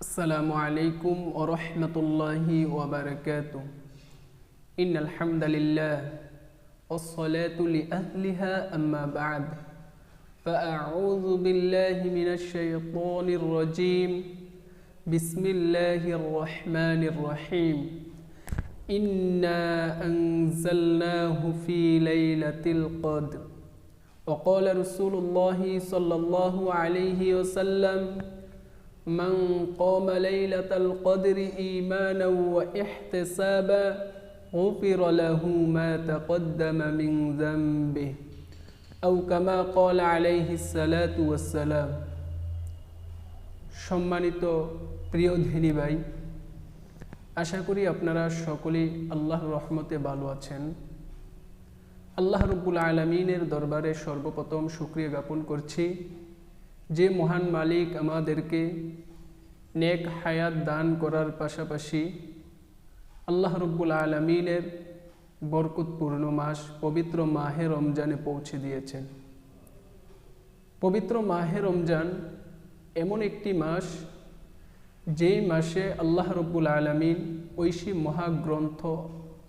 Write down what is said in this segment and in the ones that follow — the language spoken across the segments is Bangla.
السلام عليكم ورحمة الله وبركاته. إن الحمد لله والصلاة لأهلها أما بعد. فأعوذ بالله من الشيطان الرجيم. بسم الله الرحمن الرحيم. إنا أنزلناه في ليلة القدر. وقال رسول الله صلى الله عليه وسلم من قام ليلة القدر إيمانا واحتسابا غفر له ما تقدم من ذنبه أو كما قال عليه الصلاة والسلام সম্মানিত প্রিয় ধিনী ভাই আশা করি আপনারা সকলেই আল্লাহর রহমতে ভালো আছেন আল্লাহ রব্বুল আলমিনের দরবারে সর্বপ্রথম সুক্রিয়া জ্ঞাপন করছি যে মহান মালিক আমাদেরকে নেক হায়াত দান করার পাশাপাশি আল্লাহ রব্বুল আলমিনের বরকতপূর্ণ মাস পবিত্র মাহে রমজানে পৌঁছে দিয়েছেন। পবিত্র মাহে রমজান এমন একটি মাস যেই মাসে আল্লাহ রব্বুল আলমিন ঐশী মহাগ্রন্থ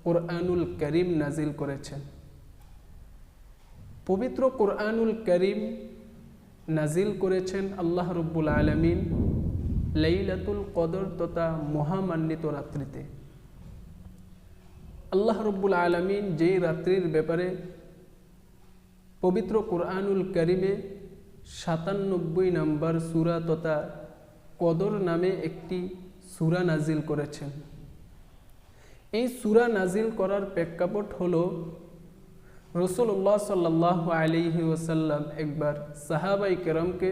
কোরআনুল করিম নাজিল করেছেন। পবিত্র কোরআনুল করিম নাজিল করেছেন আল্লাহ রব্বুল আলমিন লাইলাতুল কদর তথা মহামান্বিত রাত্রিতে। আল্লাহ রব্বুল আলমিন যেই রাত্রির ব্যাপারে পবিত্র কোরআনুল করিমে সাতানব্বই নম্বর সুরা তথা কদর নামে একটি সুরা নাজিল করেছেন। এই সুরা নাজিল করার প্রেক্ষাপট হল রসুল্লাহ সাল্লাহ আলিহি ওসাল্লাম একবার সাহাবাই কেরমকে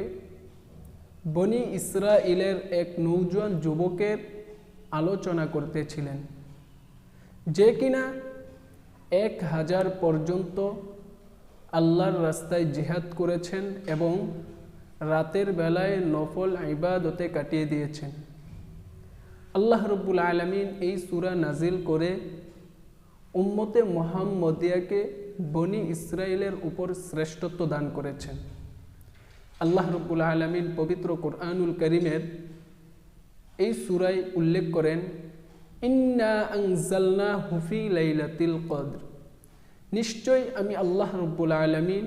বনি ইসরাইলের এক নৌজওয়ান যুবকের আলোচনা করতেছিলেন যে কিনা এক হাজার পর্যন্ত আল্লাহর রাস্তায় জিহাদ করেছেন এবং রাতের বেলায় নফল ইবাদতে কাটিয়ে দিয়েছেন। আল্লাহ রব্বুল আলমিন এই সুরা নাজিল করে উম্মতে মোহাম্মদিয়াকে বনি ইসরায়েলের উপর শ্রেষ্ঠত্ব দান করেছেন। আল্লাহ রব্বুল আলমিন পবিত্র কোরআনুল করিমের এই সুরাই উল্লেখ করেন, ইন্না হুফি লাইলাতিল কদ্র। নিশ্চয় আমি আল্লাহ রব্বুল আলমিন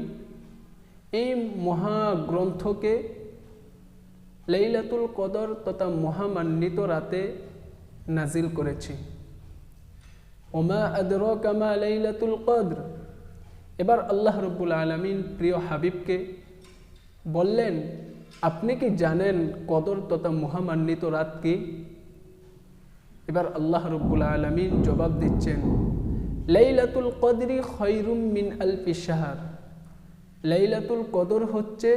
এই মহাগ্রন্থকে লাইলাতুল কদর তথা মহামান্বিত রাতে নাজিল করেছি। ওমা আদর কামা লাইলাতুল কদ্র? এবার আল্লাহ রব্বুল আলমিন প্রিয় হাবিবকে বললেন, আপনি কি জানেন কদর তথা মহামান্বিত রাত কি? এবার আল্লাহ রব্বুল আলমিন জবাব দিচ্ছেন, লাইলাতুল কদরি খৈরুম মিন আলফি শাহার। লাইলাতুল কদর হচ্ছে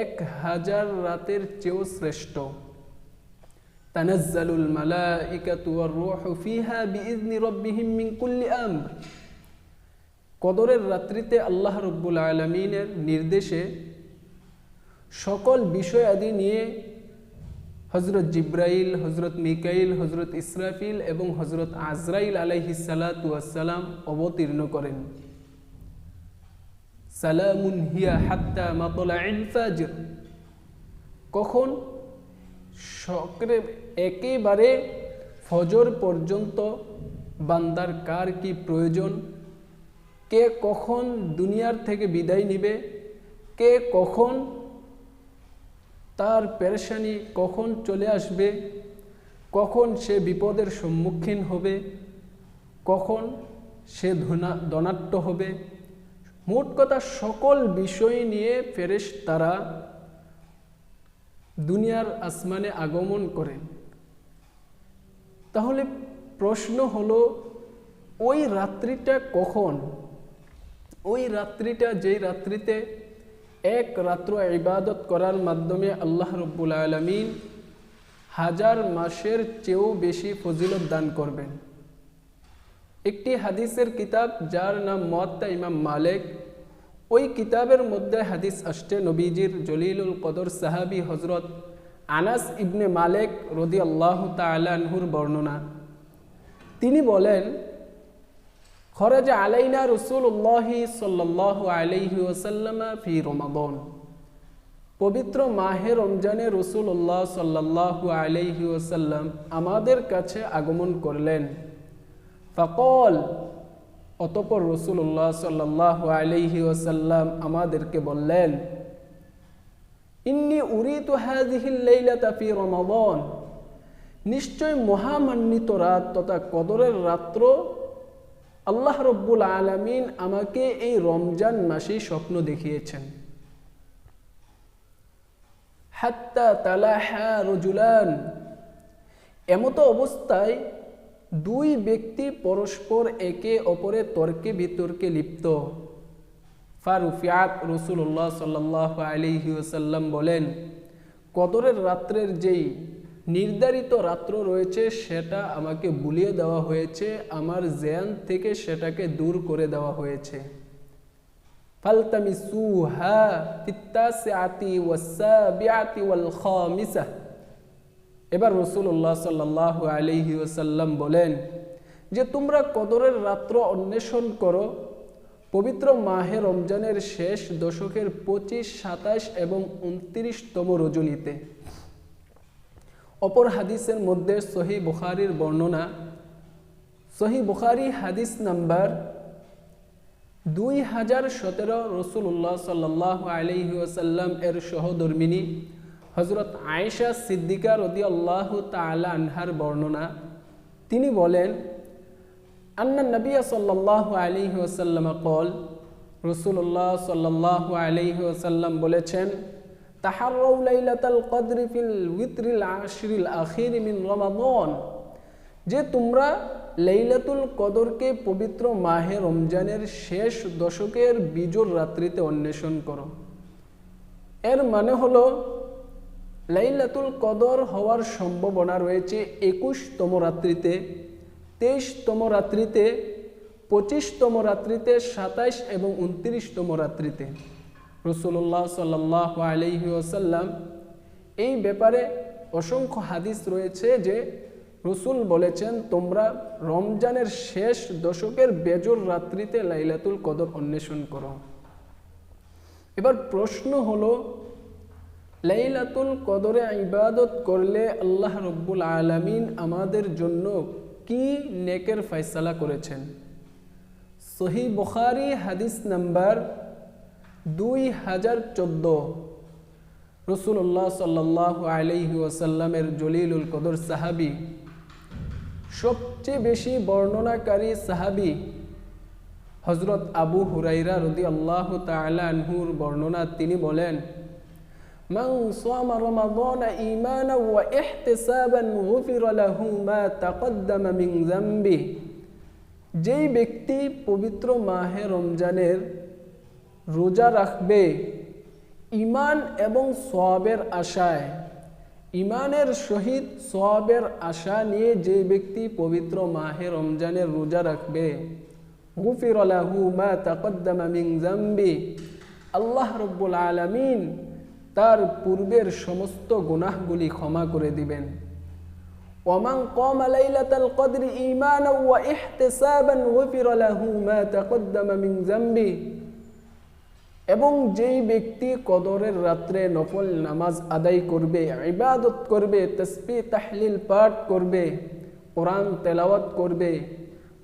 এক হাজার রাতের চেয়েও শ্রেষ্ঠ। তানাজ্জালুল মালাইকাতু ওয়ার রূহু ফিহা বিইذনি রাব্বিহিম মিন কুল্লি আমর। কদরের রাত্রিতে আল্লাহ রব্বুল আলমিনের নির্দেশে সকল বিষয় আদি নিয়ে হজরত জিব্রাইল হজরত মিকাইল হজরত ইসরাফিল এবং হজরত আজরাইল আলাইহিসালাতাম অবতীর্ণ করেন। সালামুন হিয়া হাত্তা মাতলা ফাজর। কখন? সকরে একেবারে ফজর পর্যন্ত বান্দার কার কি প্রয়োজন? কে কখন দুনিয়ার থেকে বিদায় নিবে? কে কখন তার পেরেশানি কখন চলে আসবে? কখন সে বিপদের সম্মুখীন হবে? কখন সে ধনাট্য হবে? মোট কথা সকল বিষয় নিয়ে ফেরেশ তারা দুনিয়ার আসমানে আগমন করেন। তাহলে প্রশ্ন হলো, ওই রাত্রিটা কখন? ওই রাত্রিটা যেই রাত্রিতে এক রাত্র ইবাদত করার মাধ্যমে আল্লাহ রব্বুল আলমিন হাজার মাসের চেয়েও বেশি ফজিলত দান করবেন। একটি হাদিসের কিতাব যার নাম মত্তা ইমাম মালেক, ওই কিতাবের মধ্যে হাদিস আসছে, নবীজির জলিলুল কদর সাহাবি হজরত আনাস ইবনে মালেক রদি আল্লাহ তালানহুর বর্ণনা। তিনি বলেন খরজ আলাইনা রসুল্লাহ সাল্লাহ আলাইহি ওসাল্লামা ফি রমাদন পবিত্র মাহে রমজানে রসুল্লাহ সাল্লাহু আলাইহি ওসাল্লাম আমাদের কাছে আগমন করলেন। ফকল, অতপর রসুল্লাহ সাল্লাহ আলাইহি ওসাল্লাম আমাদেরকে বললেন, ইন্নি উরি তো হাজিহিল্লাইলাতা ফি রমাদন। নিশ্চয় মহামান্বিত রাত তথা কদরের রাত্র আল্লাহ রব্বুল আলমিন আমাকে এই রমজান মাসেই স্বপ্ন দেখিয়েছেন। হাত্তা রজুলান। এমত অবস্থায় দুই ব্যক্তি পরস্পর একে অপরে তর্কে বিতর্কে লিপ্ত। ফারুফিয়াত রসুল্লাহ সাল্লাহ আলিহি ওসাল্লাম বলেন, কদরের রাত্রের যেই নির্ধারিত রাত্র রয়েছে, সেটা আমাকে বুলিয়ে দেওয়া হয়েছে, আমার জেয়ান থেকে সেটাকে দূর করে দেওয়া হয়েছে। এবার রসুল্লাহ সাল্লাহ আলিহি ওসাল্লাম বলেন যে, তোমরা কদরের রাত্র অন্বেষণ করো। পবিত্র মাহে রমজানের শেষ দশকের পঁচিশ, সাতাশ এবং উনত্রিশতম রজনীতে। অপর হাদিসের মধ্যে সহি বুখারির বর্ণনা, সহি বুখারি হাদিস নাম্বার দুই হাজার সতেরো রসুল্লাহ সাল্লাহ আলহি ওসাল্লাম এর সহধর্মিনী হজরত আয়েশা সিদ্দিকা রদি আল্লাহ তালা আনহার বর্ণনা। তিনি বলেন, আন্না নবিয়া সাল্লাহ আলহি ওসাল্লাম কল রসুল্লাহ সাল্লাহ আলহি ওসাল্লাম বলেছেন তাহারউ লাইলাতাল কদরি ফিল উইত্রিল আশরিল আখির মিন রমাদন। যে তোমরা লাইলাতুল কদরকে পবিত্র মাহে রমজানের শেষ দশকের বিজোর রাত্রিতে অন্বেষণ করো। এর মানে হলো, লাইলাতুল কদর হওয়ার সম্ভাবনা রয়েছে একুশতম রাত্রিতে, তেইশতম রাত্রিতে, পঁচিশতম রাত্রিতে, সাতাইশ এবং উনত্রিশতম রাত্রিতে। রসুল্লাহ সাল্লাহ আলহি ওসাল্লাম এই ব্যাপারে অসংখ্য হাদিস রয়েছে যে রসুল বলেছেন, তোমরা রমজানের শেষ দশকের বেজর রাত্রিতে লাইলাতুল কদর অন্বেষণ করো। এবার প্রশ্ন হলো, লাইলাতুল কদরে ইবাদত করলে আল্লাহ রব্বুল আলমিন আমাদের জন্য কি নেকের ফয়সালা করেছেন? সহি বুখারি হাদিস নাম্বার দুই হাজার চোদ্দ রসুল্লাহ সাল্লাহ আলহি ওসাল্লামের জলিলুল কদর সাহাবি সবচেয়ে বেশি বর্ণনাকারী সাহাবি হজরত আবু হুরাইরা রদি আল্লাহ তালানহুর বর্ণনা তিনি বলেন من صام رمضان إيمانا واحتسابا غفر له ما تقدم من ذنبه যেই ব্যক্তি পবিত্র মাহে রমজানের রোজা রাখবে ইমান এবং সোয়াবের আশায়। ইমানের সহিত সোয়াবের আশা নিয়ে যে ব্যক্তি পবিত্র মাহে রমজানের রোজা রাখবে, গুফির তাকদ্দামা আল্লাহ রব্বুল আলামিন তার পূর্বের সমস্ত গুনাহগুলি ক্ষমা করে দিবেন। ওমান কম লাইলাতাল কদরি ঈমানা ওয়া ইহতিসাবান গুফির মা তাকদ্দামা মিন জাম্বি এবং যেই ব্যক্তি কদরের রাত্রে নফল নামাজ আদায় করবে, ইবাদত করবে তসবি তাহলিল পাঠ করবে, কোরআন তেলাওয়াত করবে,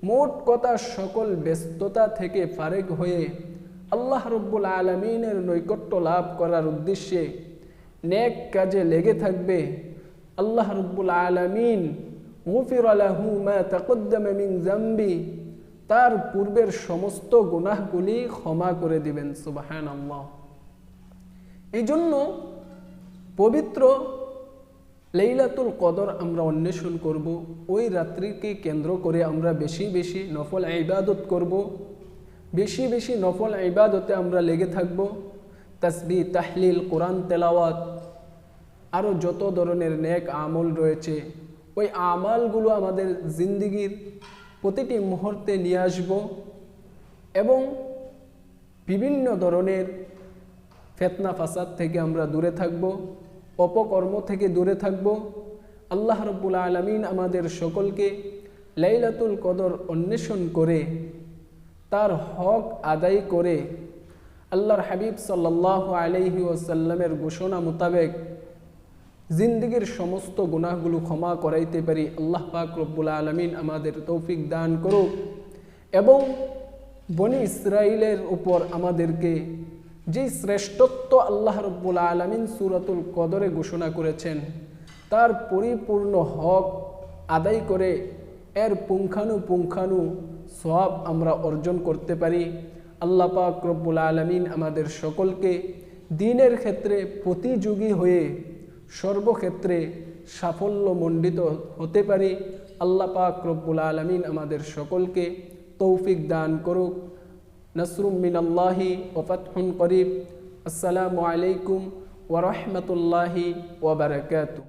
মোট কথা সকল ব্যস্ততা থেকে ফারেক হয়ে আল্লাহ রব্বুল আলমিনের নৈকট্য লাভ করার উদ্দেশ্যে নেক কাজে লেগে থাকবে। আল্লাহ রব্বুল আলমিন মুফির আলাহু মা তাকদ্দামা মিন জাম্বি তার পূর্বের সমস্ত গুনাহগুলি ক্ষমা করে দিবেন সুবাহান আল্লাহ এই জন্য পবিত্র লেইলাতুল কদর আমরা অন্বেষণ করব, ওই রাত্রিকে কেন্দ্র করে আমরা বেশি বেশি নফল ইবাদত করব, বেশি বেশি নফল ইবাদতে আমরা লেগে থাকব। তসবি, তাহলিল, কোরআন, তেলাওয়াত আরও যত ধরনের নেক আমল রয়েছে, ওই আমালগুলো আমাদের জিন্দিগির প্রতিটি মুহূর্তে নিয়ে আসব এবং বিভিন্ন ধরনের ফেতনা ফাসাদ থেকে আমরা দূরে থাকব, অপকর্ম থেকে দূরে থাকব। আল্লাহ রব্বুল আলমিন আমাদের সকলকে লাইলাতুল কদর অন্বেষণ করে, তার হক আদায় করে, আল্লাহর হাবিব সাল্লাহ আলহি ওসাল্লামের ঘোষণা মোতাবেক জিন্দগির সমস্ত গুনাহগুলো ক্ষমা করাইতে পারি। আল্লাহ পাক রব্বুল আলমিন আমাদের তৌফিক দান করুক। এবং বনি ইসরায়েলের উপর আমাদেরকে যে শ্রেষ্ঠত্ব আল্লাহ রব্বুল আলমিন সুরাতুল কদরে ঘোষণা করেছেন, তার পরিপূর্ণ হক আদায় করে এর পুঙ্খানু পুঙ্খানুপুঙ্খানু সব আমরা অর্জন করতে পারি। আল্লাহ পাক রব্বুল আলমিন আমাদের সকলকে দিনের ক্ষেত্রে প্রতিযোগী হয়ে সর্বক্ষেত্রে সাফল্যমণ্ডিত হতে পারি। আল্লাহ পাক রব্বুল আলমিন আমাদের সকলকে তৌফিক দান করুক। নসরুম মিনাল্লাহি ওফাতহুন করিব। আসসালামু আলাইকুম ওরহমতুল্লাহি ওবরাকাতু